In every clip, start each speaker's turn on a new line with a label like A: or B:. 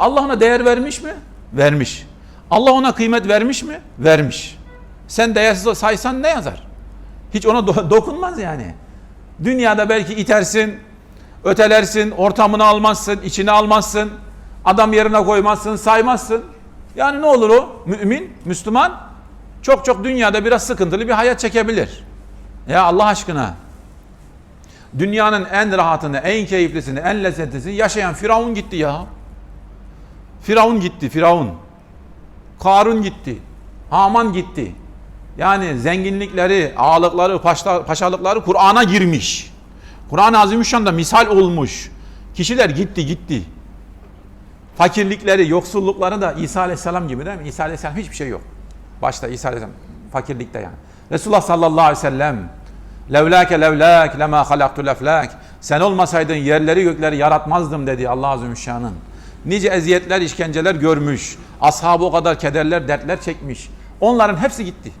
A: Allah ona değer vermiş mi? Vermiş. Allah ona kıymet vermiş mi? Vermiş. Sen değersiz saysan ne yazar? Hiç ona do- dokunmaz yani. Dünyada belki itersin, ötelersin, ortamını almazsın, içine almazsın, adam yerine koymazsın, saymazsın. Yani ne olur o? Mümin, Müslüman çok çok dünyada biraz sıkıntılı bir hayat çekebilir. Ya Allah aşkına dünyanın en rahatını, en keyiflisini, en lezzetlisini yaşayan Firavun gitti ya. Firavun gitti, Firavun. Karun gitti. Haman gitti. Yani zenginlikleri, ağalıkları, paşa, paşalıkları Kur'an'a girmiş. Kur'an-ı Azimüşşan'da misal olmuş. Kişiler gitti gitti. Fakirlikleri, yoksullukları da İsa Aleyhisselam gibi değil mi? İsa Aleyhisselam hiçbir şey yok. Başta İsa Aleyhisselam fakirlikte yani. Resulullah sallallahu aleyhi ve sellem levlake levlak lema halaktu leflak sen olmasaydın yerleri gökleri yaratmazdım dedi Allah Azimüşşan'ın. Nice eziyetler, işkenceler görmüş. Ashabı o kadar kederler, dertler çekmiş. Onların hepsi gitti.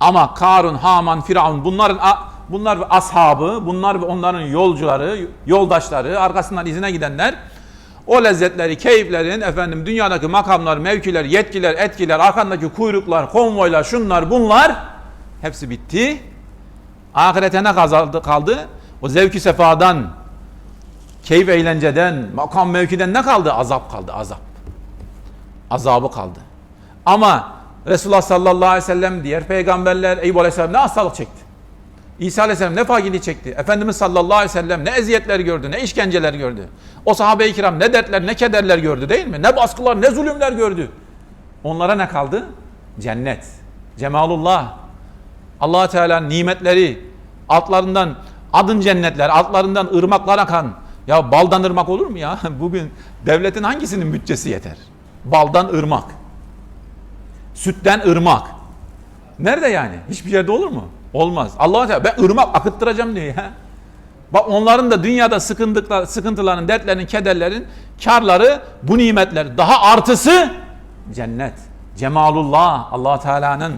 A: Ama Karun, Haman, Firavun bunların bunlar ve ashabı, bunlar ve onların yolcuları, yoldaşları, arkasından izine gidenler o lezzetleri, keyiflerin efendim dünyadaki makamlar, mevkiler, yetkiler, etkiler, arkandaki kuyruklar, konvoylar, şunlar, bunlar hepsi bitti. Ahirete ne kaldı? O zevki sefadan, keyif eğlenceden, makam mevkiden ne kaldı? Azap kaldı, azap. Azabı kaldı. Ama Resulullah sallallahu aleyhi ve sellem, diğer peygamberler, Eyüp aleyhisselam ne hastalık çekti? İsa aleyhisselam ne fakirlik çekti? Efendimiz sallallahu aleyhi ve sellem ne eziyetler gördü, ne işkenceler gördü. O sahabe-i kiram ne dertler, ne kederler gördü değil mi? Ne baskılar, ne zulümler gördü. Onlara ne kaldı? Cennet, cemalullah, allah Teala'nın nimetleri, altlarından adın cennetler, altlarından ırmaklar akan. Ya baldan ırmak olur mu ya? Bugün devletin hangisinin bütçesi yeter? Baldan ırmak. Sütten ırmak. Nerede yani? Hiçbir yerde olur mu? Olmaz. Allah Teala ben ırmak akıttıracağım diyor ya. Bak onların da dünyada sıkıntılar, sıkıntıların, dertlerin, kederlerin karları bu nimetler. Daha artısı cennet. Cemalullah. Allah Teala'nın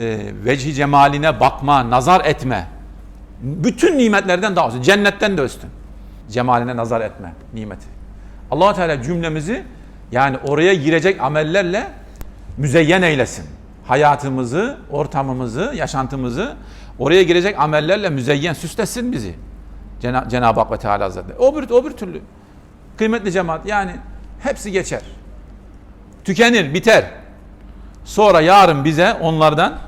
A: e, vecihi cemaline bakma, nazar etme. Bütün nimetlerden daha üstün. Cennetten de üstün. Cemaline nazar etme nimeti. allah Teala cümlemizi yani oraya girecek amellerle müzeyyen eylesin. Hayatımızı, ortamımızı, yaşantımızı oraya girecek amellerle müzeyyen süslesin bizi. Cena- Cenab-ı Hak ve Teala Hazretleri. O bir, o bir türlü. Kıymetli cemaat yani hepsi geçer. Tükenir, biter. Sonra yarın bize onlardan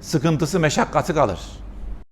A: sıkıntısı, meşakkatı kalır.